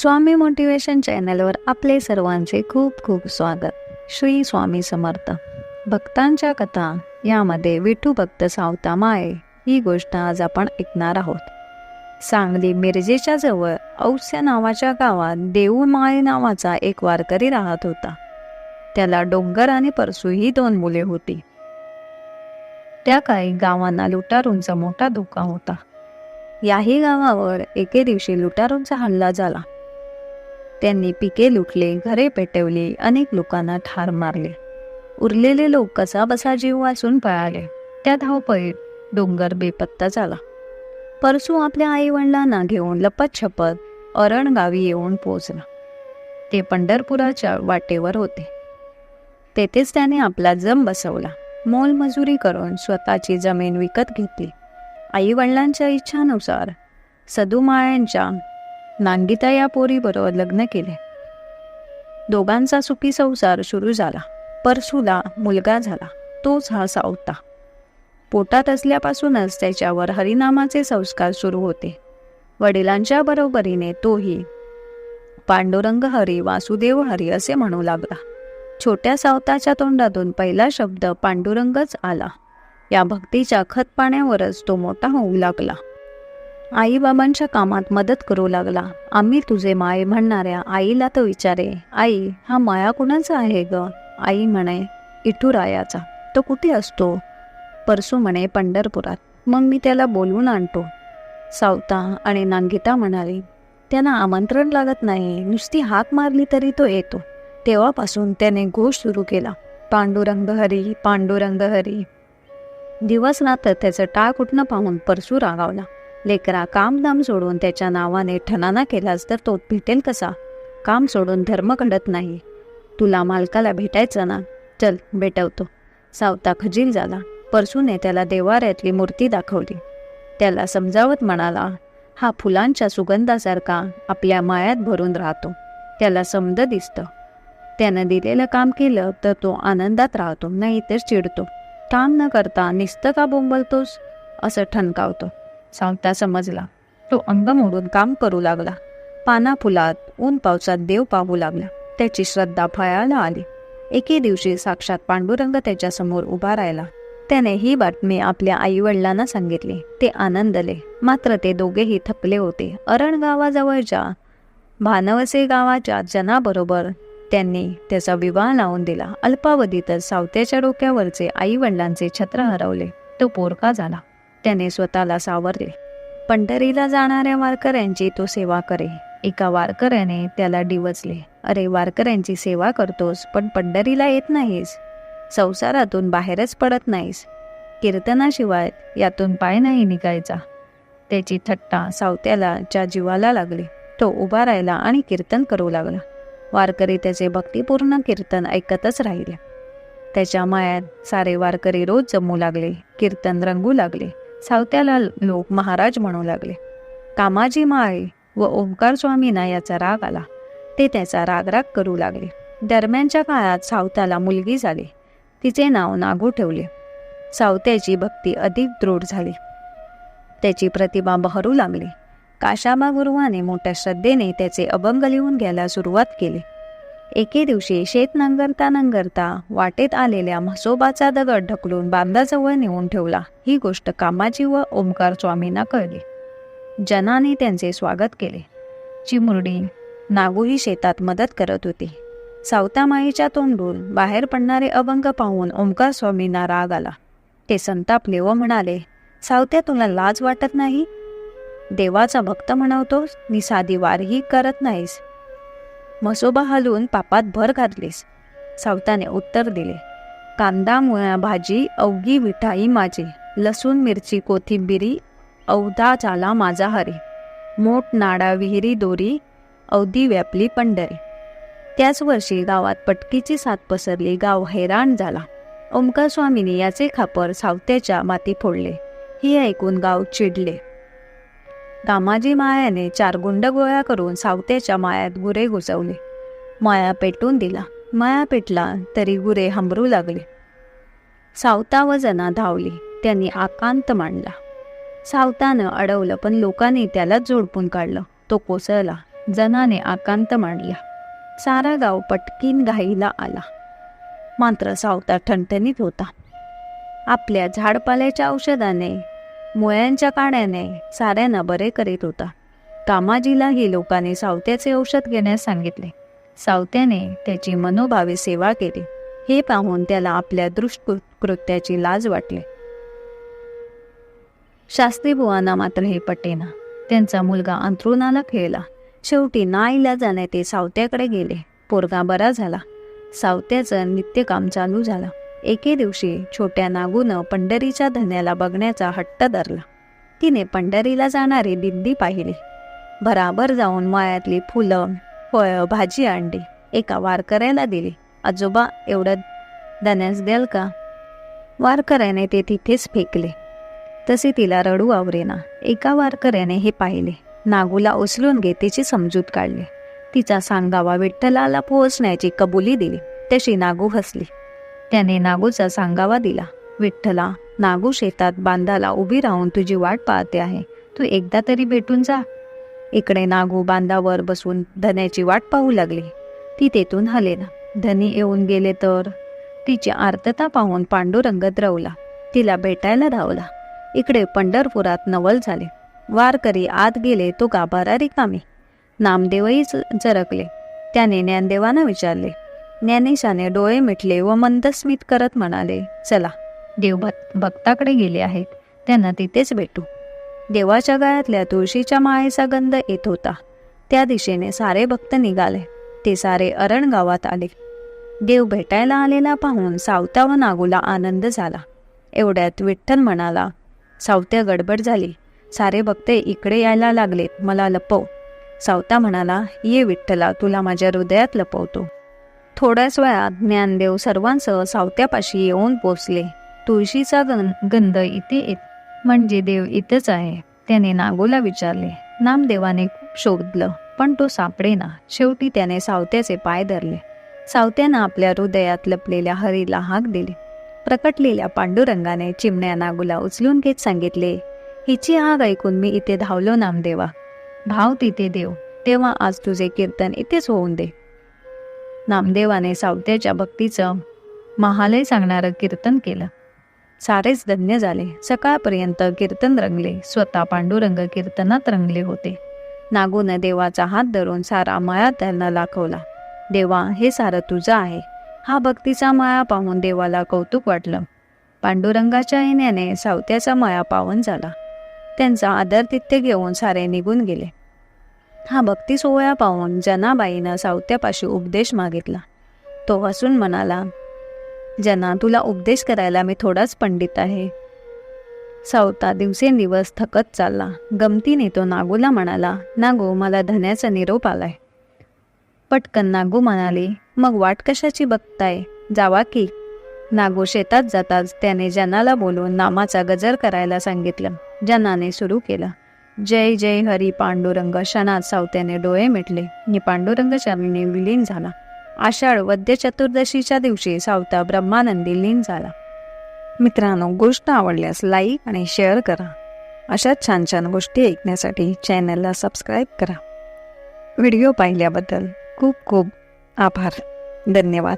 स्वामी motivation चॅनलवर आपले सर्वांचे खूप खूप स्वागत. श्री स्वामी समर्थ. भक्तांच्या कथा यामध्ये विठू भक्त सावता माये ही गोष्ट आज आपण ऐकणार आहोत. सांगली मिरजेच्या जवळ औस्य नावाच्या गावात देऊ माळे नावाचा एक वारकरी राहत होता. त्याला डोंगर आणि परसू ही दोन मुले होती. त्या काळी गावांना लुटारूंचा मोठा धोका होता. याही गावावर एके दिवशी लुटारूंचा हल्ला झाला. त्यांनी पिके लुटले घरे पेटवली अनेक लोकांना ठार मारले. उरलेले लोक कसा बसा जीव वाचून पळाले. त्या धावपळीत डोंगर बेपत्ता झाला. परसू आपल्या आई वडिलांना घेऊन लपत छपत अरण गावी येऊन पोचला ते पंढरपुराच्या वाटेवर होते. तेथेच त्याने आपला जम बसवला. मोलमजुरी करून स्वतःची जमीन विकत घेतली. आई वडिलांच्या इच्छानुसार सदुमाळ्यांच्या नांगिता या पोरीबरोबर लग्न केले. दोघांचा सुखी संसार सुरू झाला. परसूला मुलगा झाला. तोच हा सावता. पोटात असल्यापासूनच त्याच्यावर हरिनामाचे संस्कार सुरू होते. वडिलांच्या बरोबरीने तोही पांडुरंग हरी वासुदेव हरी असे म्हणू लागला. छोट्या सावताच्या तोंडातून पहिला शब्द पांडुरंगच आला. या भक्तीच्या खतपाण्यावरच तो मोठा होऊ लागला. आईबाबांच्या कामात मदत करू लागला. आम्ही तुझे माय म्हणणाऱ्या आईला तो विचारे. आई हा माया कुणाचा आहे ग? आई म्हणे इठुरायाचा तो कुठे असतो? परसू म्हणे पंढरपुरात. मग मी त्याला बोलवून आणतो. सावता आणि नांगिता म्हणाली त्यांना आमंत्रण लागत नाही. नुसती हाक मारली तरी तो येतो. तेव्हापासून त्याने घोष सुरू केला पांडुरंग हरी पांडुरंग हरी. दिवस रात्र त्याचं टाळ कुठनं पाहून परसू रागावला. लेकरा कामधाम सोडून त्याच्या नावाने ठणाना केलास तर तो भेटेल कसा? काम सोडून धर्म घडत नाही. तुला मालकाला भेटायचं ना? चल भेटवतो. सावता खजील झाला. परसूने त्याला देवाऱ्यातली मूर्ती दाखवली. त्याला समजावत म्हणाला हा फुलांच्या सुगंधासारखा आपल्या मायात भरून राहतो. त्याला समद दिसतं. त्यानं दिलेलं काम केलं तर तो आनंदात राहतो नाही तर चिडतो. काम न करता निस्त का बोंबलतोस? असं ठणकावतो. सावता समजला. तो अंग मोडून काम करू लागला. पाना फुलात ऊन पावसात देव पाहू लागला. त्याची श्रद्धा फळायला आली. एके दिवशी साक्षात पांडुरंग त्याच्यासमोर उभा राहिला. त्याने ही बातमी आपल्या आईवडिलांना सांगितली. ते आनंदले. मात्र ते दोघेही थकले होते. अरण गावाजवळच्या भानवसे गावाच्या जनाबरोबर त्यांनी त्याचा विवाह लावून दिला. अल्पावधीतच सावत्याच्या डोक्यावरचे आई वडिलांचे छत्र हरवले. तो पोरका झाला. त्याने स्वतःला सावरले. पंढरीला जाणाऱ्या वारकऱ्यांची तो सेवा करे. एका वारकऱ्याने त्याला डिवचले. अरे वारकऱ्यांची सेवा करतोस पण पंढरीला येत नाहीस. संसारातून बाहेरच पडत नाहीस. कीर्तनाशिवाय यातून पाय नाही निघायचा. त्याची थट्टा सावत्याला ज्या जीवाला लागली तो उभा राहिला आणि कीर्तन करू लागला. वारकरी त्याचे भक्तिपूर्ण कीर्तन ऐकतच राहिले. त्याच्या मायात सारे वारकरी रोज जमू लागले कीर्तन रंगू लागले. सावत्याला लोक महाराज म्हणू लागले. कामाजी माळे व ओंकार स्वामींना याचा राग आला. ते त्याचा रागराग करू लागले. दरम्यानच्या काळात सावत्याला मुलगी झाली. तिचे नाव नागू ठेवले. सावत्याची भक्ती अधिक दृढ झाली. त्याची प्रतिभा बहरू लागली. काशाबा गुरुवाने मोठ्या श्रद्धेने त्याचे अभंग लिहून घ्यायला सुरुवात केली. एके दिवशी शेत नांगरता नांगरता वाटेत आलेल्या म्हसोबाचा दगड ढकलून बांधाजवळ नेऊन ठेवला. ही गोष्ट कामाची व ओमकार स्वामींना कळली. जनाने त्यांचे स्वागत केले. चिमुरडी नागूही शेतात मदत करत होती. सावतामाईच्या तोंडून बाहेर पडणारे अभंग पाहून ओमकार स्वामींना राग आला. ते संतापले व म्हणाले सावत्या तुला लाज वाटत नाही? देवाचा भक्त म्हणवतोस नि साधी वारही करत नाहीस. मसोबा हलवून पापात भर घातलीस. सावताने उत्तर दिले कांदा मुळा भाजी अवघी मिठाई माझी लसूण मिरची कोथिंबिरी अवधा झाला माझा हरी मोठ नाडा विहिरी दोरी अवधी व्यापली पंढरी. त्याच वर्षी गावात पटकीची साथ पसरली गाव हैराण झाला. ओमकार स्वामीने याचे खापर सावत्याच्या माती फोडले. ही ऐकून गाव चिडले. दामाजी मायाने चार गुंड गोळा करून सावतेच्या मायात गुरे घुसवले माया पेटून दिला. माया पेटला तरी गुरे हंबरू लागले. सावता व जना धावली. त्यांनी आकांत मांडला. सावतानं अडवलं पण लोकांनी त्यालाच जोडपून काढलं. तो कोसळला. जनाने आकांत मांडला सारा गाव पटकीन घाईला आला. मात्र सावता ठणठणीत होता. आपल्या झाडपाल्याच्या औषधाने मुळ्यांच्या काण्याने साऱ्यांना बरे करीत होता. कामाजीलाही लोकांनी सावत्याचे औषध घेण्यास सांगितले. सावत्याने त्याची मनोभावे सेवा केली. हे पाहून त्याला आपल्या दृष्टकृत्याची लाज वाटली. शास्त्रीबुवांना मात्र हे पटेना. त्यांचा मुलगा अंथरुणाला खेळला. शेवटी नाईला जाण्या ते सावत्याकडे गेले. पोरगा बरा झाला. सावत्याचं नित्यकाम चालू झालं. एके दिवशी छोट्या नागूनं पंढरीच्या धन्याला बघण्याचा हट्ट धरला. तिने पंढरीला जाणारी दिंडी पाहिली. भराभर जाऊन मायातली फुलं फळं भाजी आणली. एका वारकऱ्याला दिली. आजोबा एवढं धन्यास द्याल का? वारकऱ्याने ते तिथेच फेकले. तसे तिला रडू आवरेना. एका वारकऱ्याने हे पाहिले. नागूला उचलून घे तिची समजूत काढली. तिचा सांगावा विठ्ठलाला पोहोचण्याची कबुली दिली. तशी नागू हसली. त्याने नागूचा सांगावा दिला. विठ्ठला नागू शेतात बांधाला उभी राहून तुझी वाट पाहते आहे. तू एकदा तरी भेटून जा. इकडे नागू बांधावर बसून धन्याची वाट पाहू लागली. ती तेथून हलेना. धनी येऊन गेले तर? तिची आर्तता पाहून पांडुरंग द्रवला तिला भेटायला धावला. इकडे पंढरपुरात नवल झाले. वारकरी आत गेले तो गाभारा रिकामी. नामदेवही चरकले त्याने ज्ञानदेवांना विचारले ज्ञानेशाने डोळे मिटले व मंदस्मित करत म्हणाले चला देव भक्ताकडे गेले आहेत त्यांना तिथेच भेटू. देवाच्या गळ्यातल्या तुळशीच्या माळेचा गंध येत होता. त्या दिशेने सारे भक्त निघाले. ते सारे अरण गावात आले. देव भेटायला आलेला पाहून सावता व नागूला आनंद झाला. एवढ्यात विठ्ठल म्हणाला सावत्या गडबड झाली. सारे भक्त इकडे यायला लागलेत. मला लपव. सावता म्हणाला ये विठ्ठला तुला माझ्या हृदयात लपवतो. थोड्याच वेळात ज्ञानदेव सर्वांसह सावत्यापाशी येऊन पोचले. तुळशीचा गं गंध इथे येत म्हणजे देव इथंच आहे त्याने नागोला विचारले. नामदेवाने खूप शोधलं पण तो सापडेना. शेवटी त्याने सावत्याचे पाय धरले. सावत्यानं आपल्या हृदयात लपलेल्या हरीला हाक दिली. प्रकटलेल्या पांडुरंगाने चिमण्या नागूला उचलून घेत सांगितले हिची हाक ऐकून मी इथे धावलो नामदेवा. भाव तिथे देव. तेव्हा आज तुझे कीर्तन इथेच होऊन दे. नामदेवाने सावत्याच्या भक्तीचं महालय सांगणारं कीर्तन केलं. सारेच धन्य झाले. सकाळपर्यंत कीर्तन रंगले. स्वतः पांडुरंग कीर्तनात रंगले होते. नागून देवाचा हात धरून सारा माया त्यांना दाखवला देवा हे सारं तुझं आहे. हा भक्तीचा माया पाहून देवाला कौतुक वाटलं. पांडुरंगाच्या येण्याने सावत्याचा माया पावन झाला. त्यांचा आदरतिथ्य घेऊन सारे निघून गेले. हा भक्ती सोहळा पाहून जनाबाईनं सावत्यापाशी उपदेश मागितला. तो हसून म्हणाला जना तुला उपदेश करायला मी थोडाच पंडित आहे. सावता दिवसेंदिवस थकत चालला. गमतीने तो नागूला म्हणाला नागू मला धन्याचा निरोप आलाय. पटकन नागू म्हणाले मग वाट कशाची बघताय? जावा की. नागू शेतात जाताच त्याने जनाला बोलून नामाचा गजर करायला सांगितलं. जनाने सुरू केलं. जय जय हरी पांडुरंग क्षणात सावत्याने डोळे मिटले. आणि पांडुरंग चरणी विलीन झाला. आषाढ वद्य चतुर्दशीच्या दिवशी सावता ब्रह्मानंदी लीन झाला. मित्रांनो गोष्ट आवडल्यास लाईक आणि शेअर करा. अशाच छान छान गोष्टी ऐकण्यासाठी चॅनलला सबस्क्राईब करा. व्हिडिओ पाहिल्याबद्दल खूप खूप आभार. धन्यवाद.